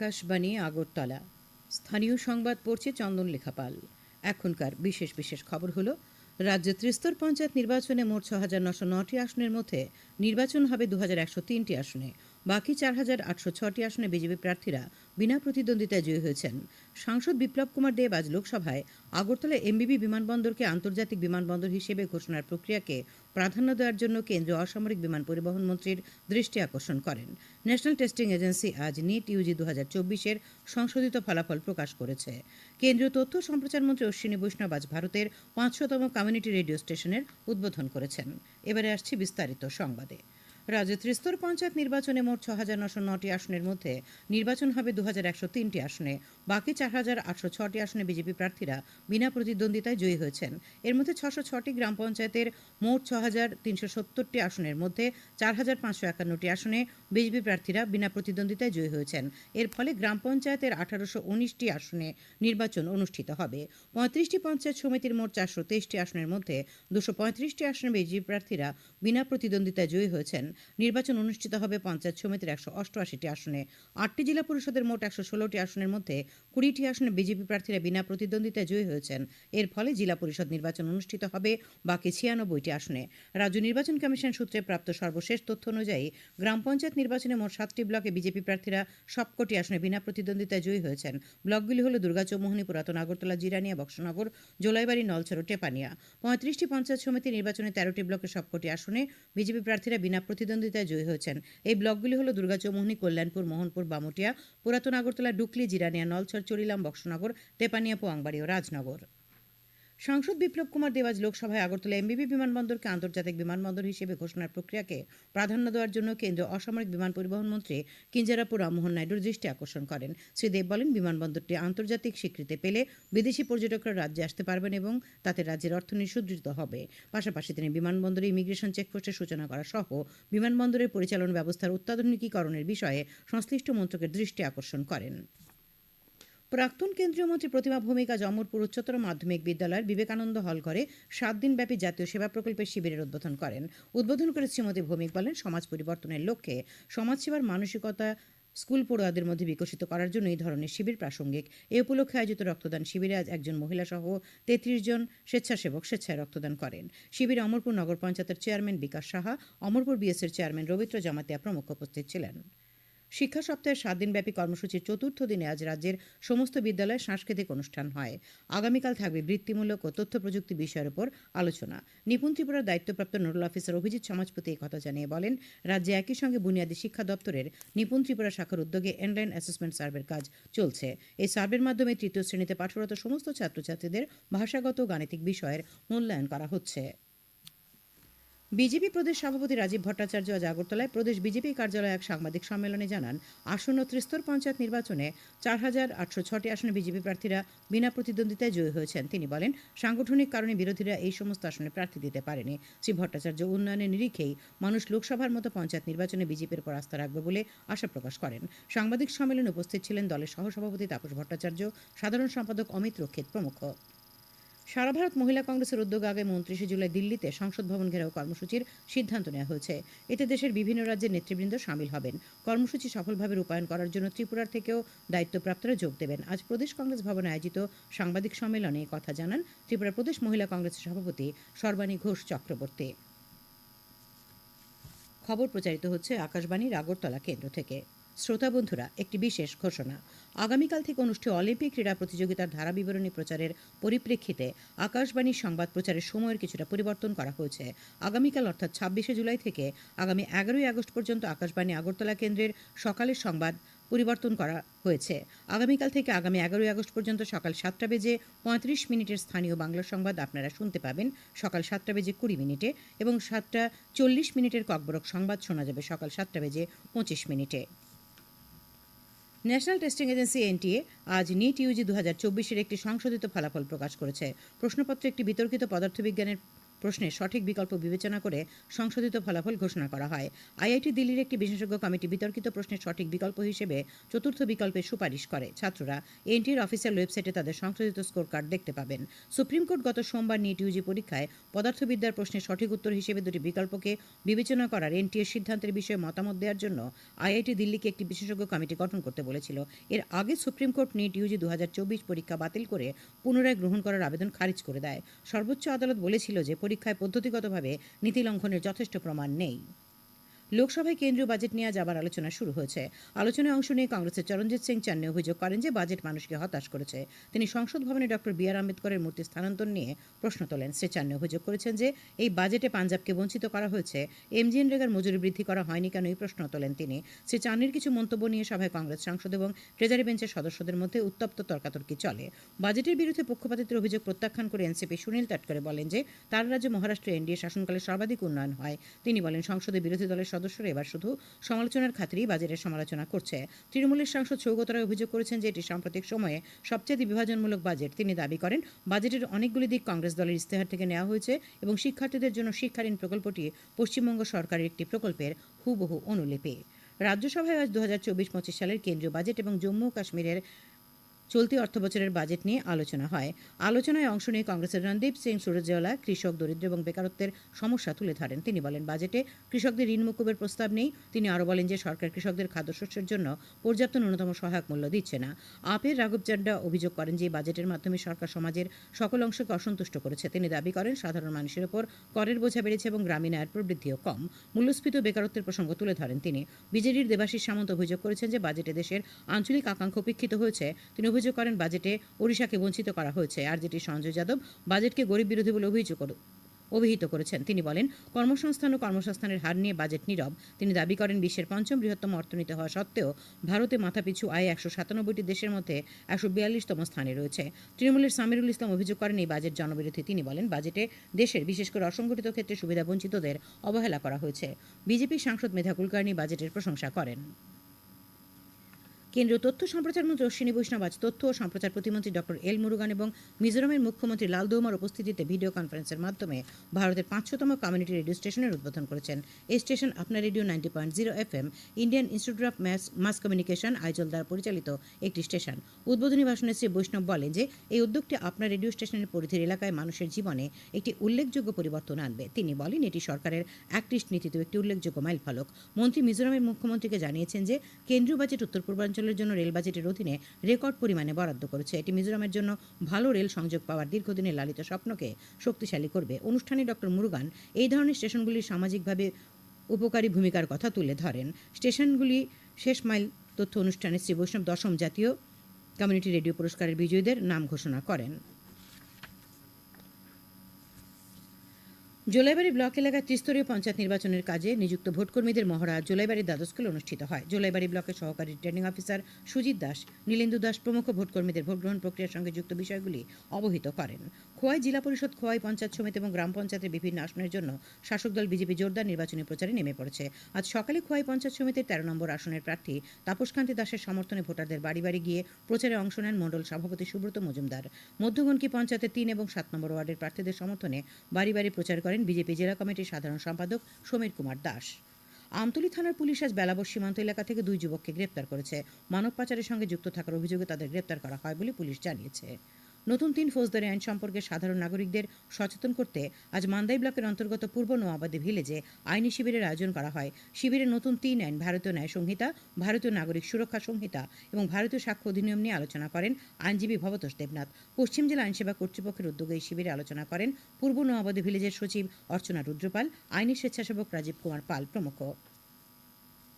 আকাশবাণী, আগরতলা। স্থানীয় সংবাদ পড়ছে চন্দন লেখাপাল। এখনকার বিশেষ বিশেষ খবর হলো রাজ্যে ত্রিস্তর পঞ্চায়েত নির্বাচনে মোট ছ হাজার নশো নটি আসনের মধ্যে নির্বাচন হবে দু হাজার একশো তিনটি আসনে। বাকি চার হাজার আটশো ছটি আসনে বিজেপি প্রার্থীরা বিনা প্রতিদ্বন্দ্বিতায় জয়ী হয়েছেন। সাংসদ বিপ্লব কুমার দেব আজ লোকসভায় আগরতলা এমবিবি বিমানবন্দরকে আন্তর্জাতিক বিমানবন্দর হিসেবে ঘোষণার প্রক্রিয়াকে প্রাধান্য দেওয়ার জন্য কেন্দ্রীয় অসামরিক বিমান পরিবহন মন্ত্রীর দৃষ্টি আকর্ষণ করেন। ন্যাশনাল টেস্টিং এজেন্সি আজ নিট ইউজি দু হাজার চব্বিশের সংশোধিত ফলাফল প্রকাশ করেছে। কেন্দ্রীয় তথ্য সম্প্রচার মন্ত্রী অশ্বিনী বৈষ্ণব আজ ভারতের পাঁচশোতম কমিউনিটি রেডিও স্টেশনের উদ্বোধন করেছেন। এবারে আসছি বিস্তারিত সংবাদে। রাজ্যে ত্রিস্তর পঞ্চায়েত নির্বাচনে মোট ছ হাজার নশো নটি আসনের মধ্যে নির্বাচন হবে দু হাজার একশো তিনটি আসনে। বাকি চার হাজার আটশো ছটি আসনে বিজেপি প্রার্থীরা বিনা প্রতিদ্বন্দ্বিতায় জয়ী হয়েছেন। এর মধ্যে ছশো ছটি গ্রাম পঞ্চায়েতের মোট ছ হাজার তিনশো সত্তরটি আসনের মধ্যে চার হাজার পাঁচশো একান্নটি আসনে বিজেপি প্রার্থীরা বিনা প্রতিদ্বন্দ্বিতায় জয়ী হয়েছেন। এর ফলে গ্রাম পঞ্চায়েতের আঠারোশো উনিশটি আসনে নির্বাচন অনুষ্ঠিত হবে। পঁয়ত্রিশটি পঞ্চায়েত সমিতির মোট চারশো তেইশটি আসনের মধ্যে দুশো পঁয়ত্রিশটি আসনে বিজেপি প্রার্থীরা বিনা প্রতিদ্বন্দ্বিতায় জয়ী হয়েছেন। নির্বাচন অনুষ্ঠিত হবে পঞ্চায়েত সমিতির একশো অষ্টআশিটি আসনে। আটটি জেলা পরিষদের মোট একশো ষোলোটি আসনের মধ্যে কুড়িটি আসনে বিজেপি প্রার্থীরা বিনা প্রতিদ্বন্দ্বিতায় জয়ী হয়েছেন। এর ফলে জেলা পরিষদ নির্বাচন অনুষ্ঠিত হবে বাকি ছিয়ানব্বইটি আসনে। রাজ্য নির্বাচন কমিশন সূত্রে প্রাপ্ত সর্বশেষ তথ্য অনুযায়ী গ্রাম পঞ্চায়েত নির্বাচনে মোট সাতটি ব্লকে বিজেপি প্রার্থীরা সবকটি আসনে বিনা প্রতিদ্বন্দ্বিতায় জয়ী হয়েছেন। ব্লকগুলি হল দুর্গা চৌমোহনী পুরাতন, আগরতলা, জিরানিয়া, বক্সনগর, জোলাইবাড়ি, নলছড় টেপানিয়া। পঁয়ত্রিশটি পঞ্চায়েত সমিতি নির্বাচনে তেরোটি ব্লকে সবকটি আসনে বিজেপি প্রার্থীরা বিনা প্রতিদ্বন্দ্বিতায় জয়ী হয়েছেন। এই ব্লকগুলি হল দুর্গা চৌমোহনী কল্যাণপুর মোহনপুর, বামটিয়া, পুরাতন আগরতলা, ডুকলি, জিরানিয়া, নলছড়, চরিলাম, বক্সনগর, তেপানিয়া, পোয়াংবাড়ি ও রাজনগর। সাংসদ বিপ্লব কুমার দেব আজ লোকসভায় আগরতলা এমবিবি বিমানবন্দরকে আন্তর্জাতিক বিমানবন্দর হিসেবে ঘোষণার প্রক্রিয়াকে প্রাধান্য দেওয়ার জন্য কেন্দ্রীয় অসামরিক বিমান পরিবহন মন্ত্রী কিঞ্জারাপুর রামমোহন নাইডুর দৃষ্টি আকর্ষণ করেন। শ্রী দেব বলেন, বিমানবন্দরটি আন্তর্জাতিক স্বীকৃতি পেলে বিদেশি পর্যটকরা রাজ্যে আসতে পারবেন এবং তাতে রাজ্যের অর্থনীতি সুদৃঢ় হবে। পাশাপাশি তিনি বিমানবন্দরে ইমিগ্রেশন চেকপোস্টের সূচনা করা সহ বিমানবন্দরের পরিচালন ব্যবস্থার অত্যাধুনিকীকরণের বিষয়ে সংশ্লিষ্ট মন্ত্রকের দৃষ্টি আকর্ষণ করেন। প্রাক্তন কেন্দ্রীয় মন্ত্রী প্রতিমা ভূমিকা আজ অমরপুর উচ্চতর মাধ্যমিক বিদ্যালয়ের বিবেকানন্দ হল ঘরে সাত দিনব্যাপী জাতীয় সেবা প্রকল্পের শিবিরের উদ্বোধন করেন। উদ্বোধন করে শ্রীমতী ভৌমিক বলেন, সমাজ পরিবর্তনের লক্ষ্যে সমাজসেবার মানসিকতা স্কুল পড়ুয়াদের মধ্যে বিকশিত করার জন্য এই ধরনের শিবির প্রাসঙ্গিক। এ উপলক্ষে আয়োজিত রক্তদান শিবিরে আজ একজন মহিলা সহ তেত্রিশ জন স্বেচ্ছাসেবক স্বেচ্ছায় রক্তদান করেন। শিবিরে অমরপুর নগর পঞ্চায়েতের চেয়ারম্যান বিকাশ সাহা, অমরপুর বিএসের চেয়ারম্যান রবীন্দ্র জামাতিয়া প্রমুখ উপস্থিত ছিলেন। শিক্ষা সপ্তাহের সাত দিনব্যাপী কর্মসূচির চতুর্থ দিনে আজ রাজ্যের সমস্ত বিদ্যালয়ে সাংস্কৃতিক অনুষ্ঠান হয়। আগামীকাল থাকবে বৃত্তিমূলক ও তথ্য প্রযুক্তি বিষয়ের উপর আলোচনা। নিপুণ ত্রিপুরার দায়িত্বপ্রাপ্ত নোডাল অফিসার অভিজিৎ সমাজপতি এই কথা জানিয়ে বলেন, রাজ্যে একই সঙ্গে বুনিয়াদী শিক্ষা দপ্তরের নিপুণ ত্রিপুরা শাখার উদ্যোগে অনলাইন অ্যাসেসমেন্ট সার্ভের কাজ চলছে। এই সার্ভের মাধ্যমে তৃতীয় শ্রেণীতে পাঠরত সমস্ত ছাত্রছাত্রীদের ভাষাগত গাণিতিক বিষয়ের মূল্যায়ন করা হচ্ছে। বিজেপি প্রদেশ সভাপতি রাজীব ভট্টাচার্য আজ আগরতলায় প্রদেশ বিজেপি কার্যালয়ে এক সাংবাদিক সম্মেলনে জানান, আসন্ন ত্রিস্তর পঞ্চায়েত নির্বাচনে চার হাজার আটশো ছটি আসনে বিজেপি প্রার্থীরা বিনা প্রতিদ্বন্দ্বিতায় জয়ী হয়েছেন। তিনি বলেন, সাংগঠনিক কারণে বিরোধীরা এই সমস্ত আসনে প্রার্থী দিতে পারেনি। শ্রী ভট্টাচার্য উন্নয়নের নিরিখেই মানুষ লোকসভার মতো পঞ্চায়েত নির্বাচনে বিজেপির উপর আস্থা রাখবে বলে আশা প্রকাশ করেন। সাংবাদিক সম্মেলনে উপস্থিত ছিলেন দলের সহসভাপতি তাপস ভট্টাচার্য, সাধারণ সম্পাদক অমিত রক্ষিত প্রমুখ। সারা ভারত মহিলা কংগ্রেসের উদ্যোগে আগামী উনত্রিশে জুলাই দিল্লিতে সংসদ ভবন ঘেরাও কর্মসূচির সিদ্ধান্ত নেওয়া হয়েছে। এতে দেশের বিভিন্ন রাজ্যের নেতৃবৃন্দ সামিল হবেন। কর্মসূচি সফলভাবে রূপায়ণ করার জন্য ত্রিপুরার থেকেও দায়িত্বপ্রাপ্তরা যোগ দেবেন। আজ প্রদেশ কংগ্রেস ভবনে আয়োজিত সাংবাদিক সম্মেলনে কথা জানান ত্রিপুরা প্রদেশ মহিলা কংগ্রেসের সভাপতি সর্বাণী ঘোষ চক্রবর্তী। খবর প্রচারিত হচ্ছে আকাশবাণীর আগরতলা কেন্দ্র থেকে। শ্রোতা বন্ধুরা, একটি বিশেষ ঘোষণা। আগামীকাল থেকে অনুষ্ঠেয় অলিম্পিক ক্রীড়া প্রতিযোগিতার ধারা বিবরণী প্রচারের পরিপ্রেক্ষিতে আকাশবাণীর সংবাদ প্রচারের সময়ের কিছুটা পরিবর্তন করা হয়েছে। আগামীকাল অর্থাৎ ছাব্বিশে জুলাই থেকে আগামী এগারোই আগস্ট পর্যন্ত আকাশবাণী আগরতলা কেন্দ্রের সকালের সংবাদ পরিবর্তন করা হয়েছে। আগামীকাল থেকে আগামী এগারোই আগস্ট পর্যন্ত সকাল সাতটা বেজে পঁয়ত্রিশ মিনিটের স্থানীয় বাংলা সংবাদ আপনারা শুনতে পাবেন। সকাল সাতটা বেজে কুড়ি মিনিটে এবং সাতটা চল্লিশ মিনিটের ককবরক সংবাদ শোনা যাবে সকাল সাতটা বেজে পঁচিশ মিনিটে। ন্যাশনাল টেস্টিং এজেন্সি এনটিএ আজ নিট ইউজি দু হাজার চব্বিশের একটি সংশোধিত ফলাফল প্রকাশ করেছে। প্রশ্নপত্র একটি বিতর্কিত পদার্থবিজ্ঞানের প্রশ্নের সঠিক বিকল্প বিবেচনা করে সংশোধিত ফলাফল ঘোষণা করা হয়। আইআইটি দিল্লির একটি বিশেষজ্ঞ কমিটি বিতর্কিত প্রশ্নের সঠিক বিকল্প হিসেবে চতুর্থ বিকল্পের সুপারিশ করে। ছাত্ররা এনটির অফিসিয়াল ওয়েবসাইটে তাদের সংশোধিত স্কোর কার্ড দেখতে পাবেন। সুপ্রিম কোর্ট গত সোমবার নিট ইউজি পরীক্ষায় পদার্থবিদ্যার প্রশ্নের সঠিক উত্তর হিসেবে দুটি বিকল্পকে বিবেচনা করার এনটিএর সিদ্ধান্তের বিষয়ে মতামত দেওয়ার জন্য আইআইটি দিল্লিকে একটি বিশেষজ্ঞ কমিটি গঠন করতে বলেছিল। এর আগে সুপ্রিম কোর্ট নিট ইউজি দু হাজার চব্বিশ পরীক্ষা বাতিল করে পুনরায় গ্রহণ করার আবেদন খারিজ করে দেয়। সর্বোচ্চ আদালত বলেছিল যে পরীক্ষায় পদ্ধতিগতভাবে নীতি লঙ্ঘনের যথেষ্ট প্রমাণ নেই। লোকসভায় কেন্দ্রীয় বাজেট নিয়ে আবার আলোচনা শুরু হয়েছে। আলোচনায় অংশ নিয়ে কংগ্রেসের চরণজিৎ সিং চান্নে অভিযোগ করেন যে, বাজেট মানুষকে হতাশ করেছে। তিনি সংসদ ভবনে ডক্টর বি আর আম্বেদকরের মূর্তি স্থানান্তর নিয়ে প্রশ্ন তোলেন। শ্রী চান্নে অভিযোগ করেছেন যে, এই বাজেটে পাঞ্জাবকে বঞ্চিত করা হয়েছে। এমজিএন রেগার মজুরি বৃদ্ধি করা হয়নি কেন এই প্রশ্ন তোলেন তিনি। শ্রী চান্নির কিছু মন্তব্য নিয়ে সভায় কংগ্রেস সাংসদ এবং ট্রেজারি বেঞ্চের সদস্যদের মধ্যে উত্তপ্ত তর্কাতর্কি চলে। বাজেটের বিরুদ্ধে পক্ষপাতিত্বের অভিযোগ প্রত্যাখ্যান করে এনসিপি সুনীল তাটকরে বলেন যে, তার রাজ্য মহারাষ্ট্রে এনডিএ শাসনকালে সর্বাধিক উন্নয়ন হয়। তিনি বলেন সংসদে বিরোধী দলের সদস্যরা এবার শুধু সমালোচনার খাতিরেই বাজেটের সমালোচনা করছে। তৃণমূলের সাংসদ সৌগত রায় অভিযোগ করেছেন যে এটি সাম্প্রতিক সময়ে সবচেয়ে বিভাজনমূলক বাজেট। তিনি দাবি করেন, বাজেটের অনেকগুলি দিক কংগ্রেস দলের ইস্তেহার থেকে নেওয়া হয়েছে এবং শিক্ষার্থীদের জন্য শিক্ষাঋণ প্রকল্পটি পশ্চিমবঙ্গ সরকারের একটি প্রকল্পের হুবহু অনুলিপি। রাজ্যসভায় আজ দু হাজার চব্বিশ পঁচিশ সালের কেন্দ্রীয় বাজেট এবং জম্মু ও কাশ্মীরের চলতি অর্থবছরের বাজেট নিয়ে আলোচনা হয়। আলোচনায় অংশ নিয়ে কংগ্রেসের রণদীপ সিং, সুরজওয়ালা, কৃষক, দরিদ্র এবং বেকারত্বের সমস্যা তুলে ধরেন। তিনি বলেন, বাজেটে কৃষকদের ঋণ মুকুবের প্রস্তাব নেই। তিনি আরও বলেন যে, সরকার কৃষকদের খাদ্যশস্যের জন্য পর্যাপ্ত ন্যূনতম সহায়ক মূল্য দিচ্ছে না। আপের রাঘব চাড্ডা অভিযোগ করেন যে বাজেটের মাধ্যমে সরকার সমাজের সকল অংশকে অসন্তুষ্ট করেছে। তিনি দাবি করেন, সাধারণ মানুষের ওপর করের বোঝা বেড়েছে এবং গ্রামীণ আয়ের প্রবৃদ্ধিও কম। মূল্যস্ফীত বেকারত্বের প্রসঙ্গ তুলে ধরেন তিনি। বিজেডির দেবাশিস সামন্ত অভিযোগ করেছেন যে, বাজেটে দেশের আঞ্চলিক আকাঙ্ক্ষা উপেক্ষিত হয়েছে। তিনি অভিযোগ করেন বাজেটে ওড়িশাকে বঞ্চিত করা হয়েছে। আর যেটি সঞ্জয় যাদব বাজেটকে গরিব বিরোধী বলে অভিযোগ অভিহিত করেছেন। তিনি বলেন, কর্মসংস্থান ও কর্মসংস্থানের হার নিয়ে বাজেট নীরব। তিনি দাবি করেন, বিশ্বের পঞ্চম বৃহত্তম অর্থনীতি হওয়া সত্ত্বেও ভারতে মাথাপিছু আয় একশো সাতানব্বইটি দেশের মধ্যে একশো বিয়াল্লিশতম স্থানে রয়েছে। তৃণমূলের সামিরুল ইসলাম অভিযোগ করেন, এই বাজেট জনবিরোধী। তিনি বলেন, বাজেটে দেশের বিশেষ করে অসংগঠিত ক্ষেত্রে সুবিধা বঞ্চিতদের অবহেলা করা হয়েছে। বিজেপি সাংসদ মেধা কুলকার্নি বাজেটের প্রশংসা করেন। কেন্দ্রীয় তথ্য সম্প্রচার মন্ত্রী অশ্বিনী বৈষ্ণব আজ তথ্য ও সম্প্রচার প্রতিমন্ত্রী ডক্টর এল মুরুগান এবং মিজোরামের মুখ্যমন্ত্রী লালদৌমার উপস্থিতিতে ভিডিও কনফারেন্সের মাধ্যমে ভারতের পাঁচশোতম কমিউনিটি রেডিও স্টেশনের উদ্বোধন করেছেন। এই স্টেশন আপনার radio ninety point zero F M Indian Institute of mass, mass communication Aizawl দ্বারা পরিচালিত একটি স্টেশন। উদ্বোধনী ভাষণে শ্রী বৈষ্ণব বলেন যে, এই উদ্যোগটি আপনার রেডিও স্টেশনের পরিধির এলাকায় মানুষের জীবনে একটি উল্লেখযোগ্য পরিবর্তন আনবে। তিনি বলেন, এটি সরকারের অ্যাক্টিস্ট নীতিতে একটি উল্লেখযোগ্য মাইলফলক। মন্ত্রী মিজোরামের মুখ্যমন্ত্রীকে জানিয়েছেন যে, কেন্দ্রীয় বাজেট উত্তর পূর্বাঞ্চলের জন্য রেল বাজেটের অধীনে রেকর্ড পরিমাণে বরাদ্দ করেছে। এটি মিজোরামের জন্য ভালো রেল সংযোগ পাওয়ার দীর্ঘদিনের লালিত স্বপ্নকে শক্তিশালী করবে। অনুষ্ঠানে ডক্টর মুরুগান এই ধরনের স্টেশনগুলির সামাজিকভাবে উপকারী ভূমিকার কথা তুলে ধরেন। স্টেশনগুলি শেষ মাইল তথ্য অনুষ্ঠানে শ্রী বৈষ্ণব দশম জাতীয় কমিউনিটি রেডিও পুরস্কারের বিজয়ীদের নাম ঘোষণা করেন। জোলাইবাড়ি ব্লক এলাকার ত্রিস্তরীয় পঞ্চায়েত নির্বাচনের কাজে নিযুক্ত ভোটকর্মীদের মহড়া জোলাইবাড়ি দ্বাদশ স্কুলে অনুষ্ঠিত হয়। জোলাইবাড়ি ব্লকের সহকারী রিটার্নিং অফিসার সুজিত দাস, নীলেন্দু দাস প্রমুখ ভোটকর্মীদের ভোট গ্রহণ প্রক্রিয়ার সঙ্গে যুক্ত বিষয়গুলি অবহিত করেন। খোয়াই জেলা পরিষদ, খোয়াই পঞ্চায়েত সমিতি এবং গ্রাম পঞ্চায়েতের বিভিন্ন আসনের জন্য শাসক দল বিজেপি জোরদার নির্বাচনী প্রচারে নেমে পড়েছে। আজ সকালে খোয়াই পঞ্চায়েত সমিতির তেরো নম্বর আসনের প্রার্থী তাপসকান্তি দাসের সমর্থনে ভোটারদের বাড়ি বাড়ি গিয়ে প্রচারে অংশ নেন মণ্ডল সভাপতি সুব্রত মজুমদার। মধ্যগণকি পঞ্চায়েতের তিন এবং সাত নম্বর ওয়ার্ডের প্রার্থীদের সমর্থনে বাড়ি বাড়ি প্রচার করেন বিজেপি জেলা কমিটির সাধারণ সম্পাদক সমীর কুমার দাস। আমতলী থানার পুলিশ আজ বেলাবর সীমান্ত এলাকা থেকে দুই যুবককে গ্রেপ্তার করেছে। মানব পাচারের সঙ্গে যুক্ত থাকার অভিযোগে তাদের গ্রেপ্তার করা হয় বলে পুলিশ জানিয়েছে। নতুন তিন ফৌজদারি আইন সম্পর্কে সাধারণ নাগরিকদের সচেতন করতে আজ মান্দাই ব্লকের অন্তর্গত পূর্ব নোয়াবাদী ভিলেজে আইনি শিবিরের আয়োজন করা হয়। শিবিরে নতুন তিন আইন ভারতীয় ন্যায় সংহিতা, ভারতীয় নাগরিক সুরক্ষা সংহিতা এবং ভারতীয় সাক্ষ্য অধিনিয়ম নিয়ে আলোচনা করেন আইনজীবী ভবতোষ দেবনাথ। পশ্চিম জেলা আইনসেবা কর্তৃপক্ষের উদ্যোগে এই শিবিরে আলোচনা করেন পূর্ব নোয়াবাদী ভিলেজের সচিব অর্চনা রুদ্রপাল আইনি স্বেচ্ছাসেবক রাজীব কুমার পাল প্রমুখ।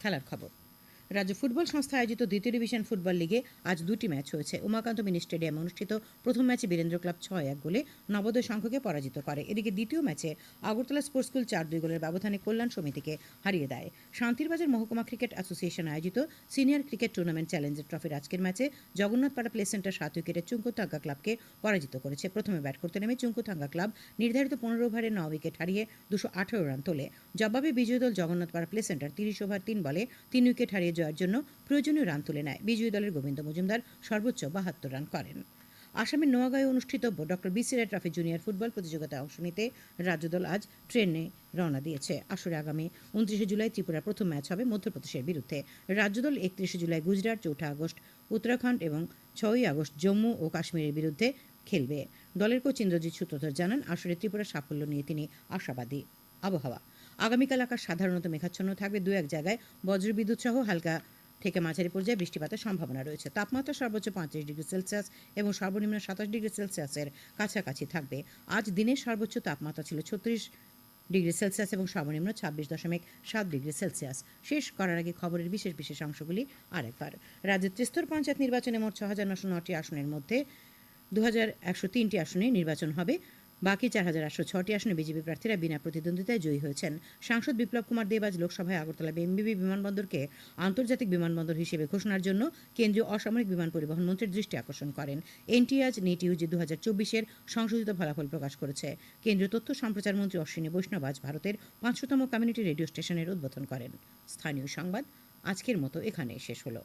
খেলার খবর। রাজ্য ফুটবল সংস্থা আয়োজিত দ্বিতীয় ডিভিশন ফুটবল লিগে আজ দুটি ম্যাচ হয়েছে। উমাকান্ত মিনি স্টেডিয়ামে অনুষ্ঠিত প্রথম ম্যাচে বীরেন্দ্র ক্লাব ছয় এক গোলে নবোদয় সংঘকে পরাজিত করে। এদিকে দ্বিতীয় ম্যাচে আগরতলা স্পোর্টস স্কুল চার দুই গোলের ব্যবধানে কল্যাণ সমিতিকে হারিয়ে দেয়। শান্তিরবাজার মহকুমা ক্রিকেট অ্যাসোসিয়েশন আয়োজিত সিনিয়র ক্রিকেট টুর্নামেন্ট চ্যালেঞ্জার ট্রফির আজকের ম্যাচে জগন্নাথপাড়া প্লে সেন্টার সাত উইকেটে চুঙ্কুথাঙ্গা ক্লাবকে পরাজিত করেছে। প্রথমে ব্যাট করতে নেমে চুঙ্কুথাঙ্গা ক্লাব নির্ধারিত পনেরো ওভারে ন উইকেট হারিয়ে দুশো আঠারো রান তোলে। জবাবে বিজয়ী দল জগন্নাথপাড়া প্লে সেন্টার তিরিশ ওভার তিন বলে তিন উইকেট হারিয়ে জয়ের জন্য প্রয়োজনীয় রান তুলে নেয়। বিজয়ী দলের গোবিন্দ মজুমদার সর্বোচ্চ বাহাত্তর রান করেন। আসামের নোয়াগাঁয়ে অনুষ্ঠিতব্য doctor BC Roy trophy junior football প্রতিযোগিতায় অংশ নিতে রাজ্যদল আজ ট্রেনে রওনা দিয়েছে। আসরে আগামী উনত্রিশে জুলাই ত্রিপুরার প্রথম ম্যাচ হবে মধ্যপ্রদেশের বিরুদ্ধে। রাজ্যদল একত্রিশে জুলাই গুজরাট, চৌঠা আগস্ট উত্তরাখণ্ড এবং ছয়ই আগস্ট জম্মু ও কাশ্মীরের বিরুদ্ধে খেলবে। দলের কোচ ইন্দ্রজিৎ সূত্রধর জানান, আসরে ত্রিপুরার সাফল্য নিয়ে তিনি আশাবাদী। আবহাওয়া আগামীকাল আকাশ সাধারণত মেঘাচ্ছন্ন থাকবে। দু এক জায়গায় বজ্রবিদ্যুৎ সহ হালকা থেকে মাঝারি পর্যায়ে বৃষ্টিপাতের সম্ভাবনা রয়েছে। তাপমাত্রা সর্বোচ্চ পঁয়ত্রিশ ডিগ্রি সেলসিয়াস এবং সর্বনিম্ন সাতাশ ডিগ্রি সেলসিয়াসের কাছাকাছি থাকবে। আজ দিনের সর্বোচ্চ তাপমাত্রা ছিল ছত্রিশ ডিগ্রি সেলসিয়াস এবং সর্বনিম্ন ছাব্বিশ দশমিক সাত ডিগ্রি সেলসিয়াস। শেষ করার আগে খবরের বিশেষ বিশেষ অংশগুলি আরেকবার। রাজ্যের ত্রিস্তর পঞ্চায়েত নির্বাচনে মোট ছ হাজার নশো নটি আসনের মধ্যে দু হাজার একশো তিনটি আসনে নির্বাচন হবে। বাকি চার হাজার আটশো ছটি আসনে বিজেপি প্রার্থীরা বিনা প্রতিদ্বন্দ্বিতায় জয়ী হয়েছেন। সাংসদ বিপ্লব কুমার দেব আজ লোকসভায় আগরতলা এমবিবি বিমানবন্দরকে আন্তর্জাতিক বিমানবন্দর হিসেবে ঘোষণার জন্য কেন্দ্রীয় অসামরিক বিমান পরিবহন মন্ত্রীর দৃষ্টি আকর্ষণ করেন। এনটি আজ নিট ইউজি দু হাজার চব্বিশের সংশোধিত ফলাফল প্রকাশ করেছে। কেন্দ্রীয় তথ্য সম্প্রচার মন্ত্রী অশ্বিনী বৈষ্ণব আজ ভারতের পাঁচশোতম কমিউনিটি রেডিও স্টেশনের উদ্বোধন করেন। স্থানীয় সংবাদ, আজকের মতো এখানে শেষ হলো।